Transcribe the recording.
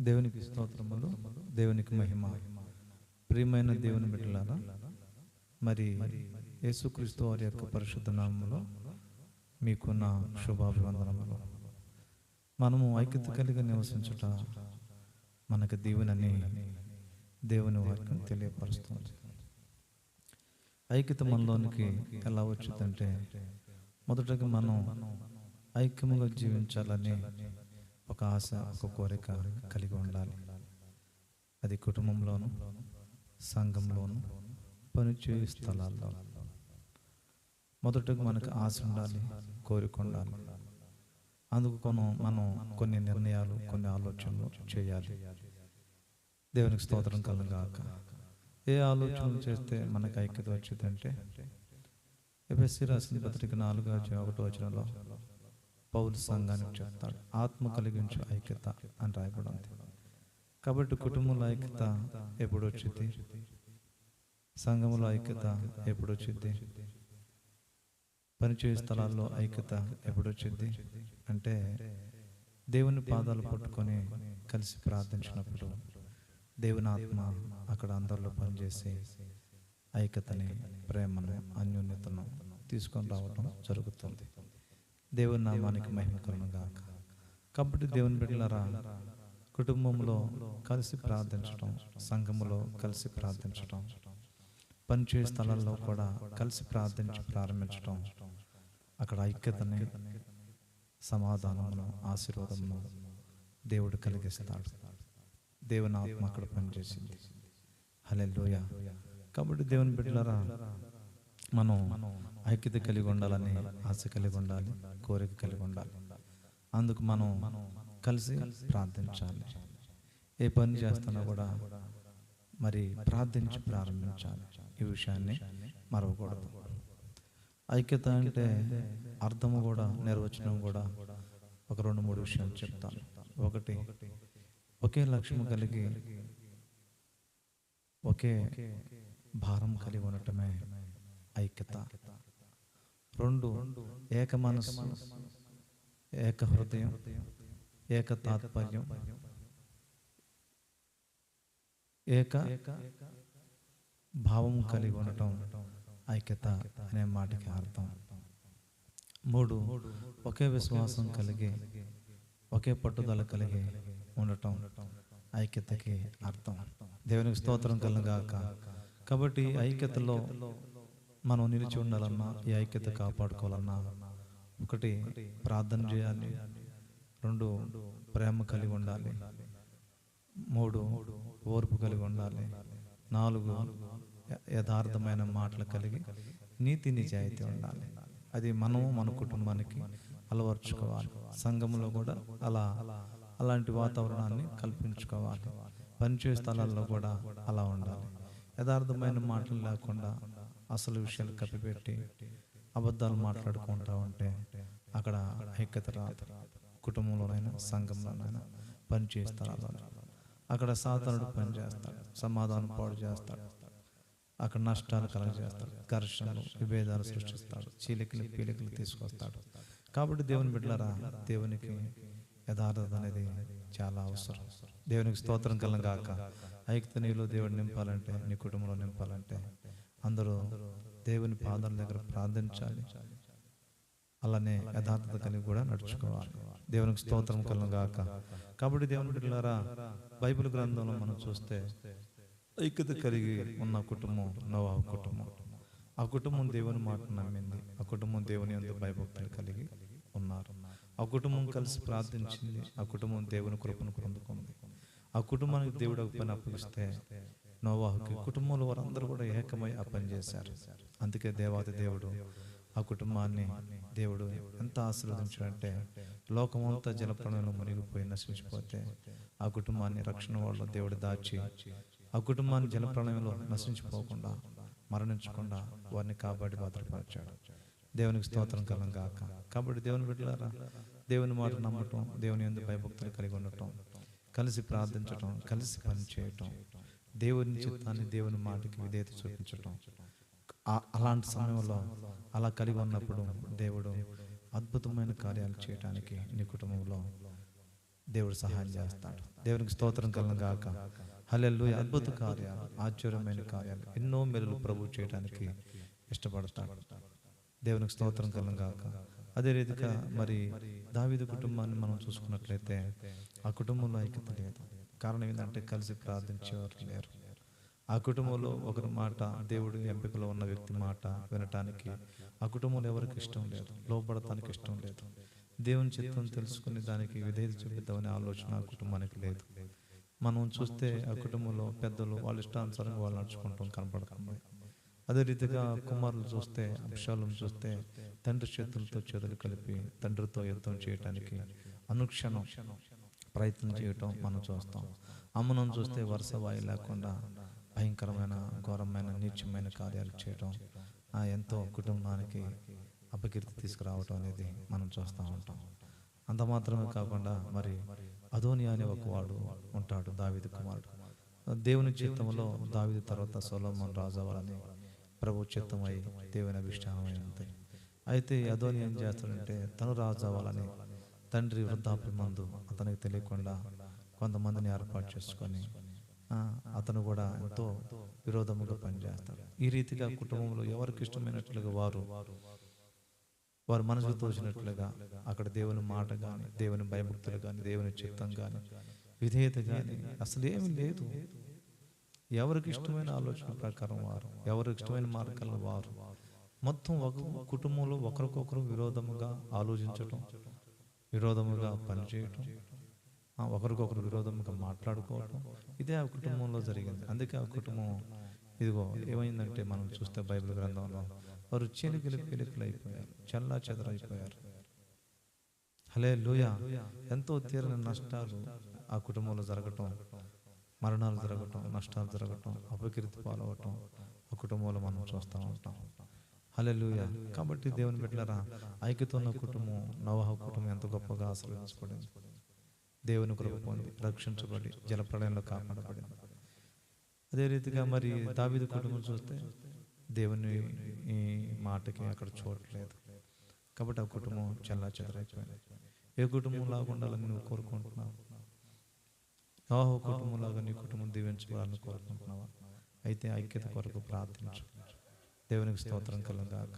దేవునికి స్తోత్రములు దేవునికి మహిమ. ప్రియమైన దేవుని బిడ్డలారా మరి యేసుక్రీస్తు వారి యొక్క పరిశుద్ధ నామములో మీకున్న శుభాభివందనములు. మనము ఐక్యత కలిగి నివసించుట మనకు దీవెనని దేవుని వాక్యం తెలియపరుస్తుంది. ఐక్యత మనలోనికి ఎలా వచ్చిందంటే మొదటగా మనం ఐక్యముగా జీవించాలని ఒక ఆశ ఒక కోరిక కలిగి ఉండాలి. అది కుటుంబంలోను సంఘంలోను పనిచేయు స్థలాల్లో. మొదటగా మనకు ఆశ ఉండాలి కోరిక ఉండాలి. అందుకు కొను మనం కొన్ని నిర్ణయాలు కొన్ని ఆలోచనలు చేయాలి. దేవునికి స్తోత్రం కలగాక. ఏ ఆలోచనలు చేస్తే మనకు ఐక్యత వచ్చిందంటే ఎఫ్ఎస్సి రాసిన పత్రిక నాలుగు అధ్యాయం ఒకటో వచనంలో పౌరు సంఘానికి చెప్తాడు ఆత్మ కలిగించు ఐక్యత అని రాయబడింది. కాబట్టి కుటుంబంలో ఐక్యత ఎప్పుడు వచ్చింది సంఘంలో ఐక్యత ఎప్పుడు వచ్చింది పనిచేయ స్థలాల్లో ఐక్యత ఎప్పుడు వచ్చింది అంటే దేవుని పాదాలు పట్టుకొని కలిసి ప్రార్థించినప్పుడు దేవుని ఆత్మ అక్కడ అందరిలో పనిచేసి ఐక్యతని ప్రేమను అన్యోన్యతను తీసుకొని రావడం జరుగుతుంది. దేవుని నామానికి మహిమ కలుగుగాక కాబట్టి దేవుని బిడ్డలారా కుటుంబంలో కలిసి ప్రార్థించడం సంఘములో కలిసి ప్రార్థించడం పనిచేసే స్థలాల్లో కూడా కలిసి ప్రార్థించి ప్రారంభించడం అక్కడ ఐక్యతని సమాధానమును ఆశీర్వాదమును దేవుడు కలిగిస్తాడు. దేవుని ఆత్మ అక్కడ పనిచేసింది. హలెల్లోయ. కాబట్టి దేవుని బిడ్డలరా మనం ఐక్యత కలిగి ఉండాలని ఆశ కలిగి ఉండాలి కోరిక కలిగి ఉండాలి. అందుకు మనం కలిసి ప్రార్థించాలి. ఏ పని చేస్తున్నా కూడా మరి ప్రార్థించి ప్రారంభించాలి. ఈ విషయాన్ని మరవకూడదు. ఐక్యత అంటే అర్థము కూడా నిర్వచనం కూడా ఒక రెండు మూడు విషయాలు చెప్తాను. ఒకటి ఒకే లక్ష్యం కలిగి ఒకే భారం కలిగి ఉండటమే రెండు ఏక మనస్సు ఏక హృదయం ఏక తాత్పర్యం ఏక భావం కలిగి ఉండటం ఐక్యత అనే మాటకి అర్థం. మూడు ఒకే విశ్వాసం కలిగి ఒకే పట్టుదల కలిగి ఉండటం ఐక్యతకి అర్థం. దేవునికి స్తోత్రం కలగాక. కాబట్టి ఐక్యతలో మనం నిలిచి ఉండాలన్నా ఈ ఐక్యత కాపాడుకోవాలన్నా. ఒకటి ప్రార్థన చేయాలి. రెండు ప్రేమ కలిగి ఉండాలి. మూడు ఓర్పు కలిగి ఉండాలి. నాలుగు యథార్థమైన మాటలు కలిగి నీతి నిజాయితీ ఉండాలి. అది మనము మన కుటుంబానికి అలవర్చుకోవాలి. సంఘంలో కూడా అలా అలాంటి వాతావరణాన్ని కల్పించుకోవాలి. పనిచేసే స్థలాల్లో కూడా అలా ఉండాలి. యథార్థమైన మాటలు లేకుండా అసలు విషయాలు కప్పిపెట్టి అబద్ధాలు మాట్లాడుకుంటా ఉంటే అక్కడ ఐక్యత రాదు కుటుంబంలోనైనా సంఘంలోనైనా పని స్థలాల్లో అక్కడ సాధారణ పని చేస్తాడు సమాధానం పాడు చేస్తాడు. అక్కడ నష్టాలు కలగజేస్తాడు ఘర్షణలు విభేదాలు సృష్టిస్తాడు చీలికలు పీలికలు తీసుకొస్తాడు. కాబట్టి దేవుని బిడ్డలారా దేవునికి యథార్థత అనేది చాలా అవసరం. దేవునికి స్తోత్రం కాక ఐక్యత నీలో దేవుడు నింపాలంటే నీ కుటుంబంలో నింపాలంటే అందరూ దేవుని పాదాల దగ్గర ప్రార్థించాలి. అలానే యథార్థత కలిగి కూడా నడుచుకోవాలి. దేవునికి స్తోత్రం కలగాక కాబట్టి దేవుని బిడ్డలారా బైబిల్ గ్రంథంలో మనం చూస్తే ఐక్యత కలిగి ఉన్న కుటుంబం నోవా కుటుంబం. ఆ కుటుంబం దేవుని మాట నమ్మింది. ఆ కుటుంబం దేవుని అందు భయభక్తులు కలిగి ఉన్నారు. ఆ కుటుంబం కలిసి ప్రార్థించింది. ఆ కుటుంబం దేవుని కృపను పొందుకుంది. ఆ కుటుంబానికి దేవుడు ఒక పని అప్పగిస్తే నోవాహుకి కుటుంబంలో వారందరూ కూడా ఏకమై ఆ పని చేశారు. అందుకే దేవాది దేవుడు ఆ కుటుంబాన్ని దేవుడు ఎంత ఆశీర్వదించాడంటే లోకమంతా జలప్రణంలో మునిగిపోయి నశించిపోతే ఆ కుటుంబాన్ని రక్షణ వాళ్ళ దేవుడు దాచి ఆ కుటుంబాన్ని జలప్రణయంలో నశించిపోకుండా మరణించకుండా వారిని కాపాడి భద్రపరిచాడు. దేవునికి స్తోత్రం కలం కాక కాబట్టి దేవుని బిడ్డలారా దేవుని మాట నమ్మటం దేవుని ఎందుకు భయభక్తులు కలిగి ఉండటం కలిసి ప్రార్థించటం కలిసి పనిచేయటం దేవుని చిత్తాన్ని దేవుని మాటకి విధేయత చూపించటం ఆ- అలాంటి సమయంలో అలా కలిగి ఉన్నప్పుడు దేవుడు అద్భుతమైన కార్యాలు చేయటానికి నీ కుటుంబంలో దేవుడు సహాయం చేస్తాడు. దేవునికి స్తోత్రం కలను గాక హల్లెల్లు అద్భుత కార్యాలు ఆశ్చర్యమైన కార్యాలు ఎన్నో మెరులు ప్రభు చేయడానికి ఇష్టపడతాడు. దేవునికి స్తోత్రం కలను గాక అదే రీతిగా మరి దావీదు కుటుంబాన్ని మనం చూసుకున్నట్లయితే ఆ కుటుంబంలో ఐక్యత లేదు. కారణం ఏంటంటే కలిసి ప్రార్థించేవారు లేరు. ఆ కుటుంబంలో ఒకరి మాట దేవుడి ఎంపికలో ఉన్న వ్యక్తి మాట వినటానికి ఆ కుటుంబంలో ఎవరికి ఇష్టం లేదు లోపడటానికి ఇష్టం లేదు. దేవుని చిత్తం తెలుసుకుని దానికి విధేయత చూపిద్దామనే ఆలోచన ఆ కుటుంబానికి లేదు. మనం చూస్తే ఆ కుటుంబంలో పెద్దలు వాళ్ళ ఇష్టానుసారంగా వాళ్ళు నడుచుకుంటాం కనపడుతుంది. అదే రీతిగా కుమారులు చూస్తే అంశాలను చూస్తే తండ్రి చేతులతో చేతులు కలిపి తండ్రితో యుద్ధం చేయటానికి అనుక్షణం ప్రయత్నం చేయటం మనం చూస్తాం. అమ్మనం చూస్తే వరుస వాయి లేకుండా భయంకరమైన ఘోరమైన నీచమైన కార్యాలు చేయటం ఆ ఎంతో కుటుంబానికి అపకీర్తి తీసుకురావటం అనేది మనం చూస్తూ ఉంటాం. అంత మాత్రమే కాకుండా మరి అదోని అనే ఒక వాడు ఉంటాడు దావిది కుమారుడు. దేవుని చిత్తంలో దావిది తర్వాత సొలమన్ రాజు అవ్వాలని ప్రభు చిత్తమై దేవుని అభిష్టానమై ఉంది అయితే ఈ అదోని ఏం చేస్తాడంటే తను రాజు అవ్వాలని తండ్రి వృద్ధాప్యమందు అతనికి తెలియకుండా కొంతమందిని ఏర్పాటు చేసుకొని అతను కూడా ఎంతో విరోధముగా పనిచేస్తాడు. ఈ రీతిగా కుటుంబంలో ఎవరికి ఇష్టమైనట్లుగా వారు వారు మనసుకు తోచినట్లుగా అక్కడ దేవుని మాట కానీ దేవుని భయభక్తులు కానీ దేవుని చిత్తం కానీ విధేయత కానీ అసలు ఏమి లేదు. ఎవరికి ఇష్టమైన ఆలోచన ప్రకారం వారు ఎవరికి ఇష్టమైన మార్గాల్లో వారు మొత్తం ఒక కుటుంబంలో ఒకరికొకరు విరోధముగా ఆలోచించటం విరోధముగా పనిచేయటం ఒకరికొకరు విరోధముగా మాట్లాడుకోవటం ఇదే ఆ కుటుంబంలో జరిగింది. అందుకే ఆ కుటుంబం ఇదిగో ఏమైందంటే మనం చూస్తే బైబిల్ గ్రంథంలో వారు చెలికలు పెలికలు అయిపోయారు చల్లా చెదరైపోయారు. హలే లూయ ఎంతో తీరని నష్టాలు ఆ కుటుంబంలో జరగటం మరణాలు జరగటం నష్టాలు జరగటం అపకీర్తి పాలవటం ఆ కుటుంబంలో మనం చూస్తూ ఉంటాం. హలే లూయ కాబట్టి దేవుని బిడ్డలారా ఐక్యత ఉన్న కుటుంబం నవహ కుటుంబం ఎంత గొప్పగా ఆశ్రయించబడింది దేవుని కృప పొంది రక్షించబడి జలప్రళయంలో కాపాడబడింది అదే రీతిగా మరి దావీదు కుటుంబం చూస్తే దేవుని ఈ మాటకి అక్కడ చూడలేదు కాబట్టి ఆ కుటుంబం చల్లా చెదరైపోయింది. ఏ కుటుంబం లాగా ఉండాలని నువ్వు కోరుకుంటున్నావు? యాహో కుటుంబం లాగా నీ కుటుంబం దీవించబడాలని కోరుకుంటున్నావా? అయితే ఐక్యత కొరకు ప్రార్థించు. దేవునికి స్తోత్రం కలగాక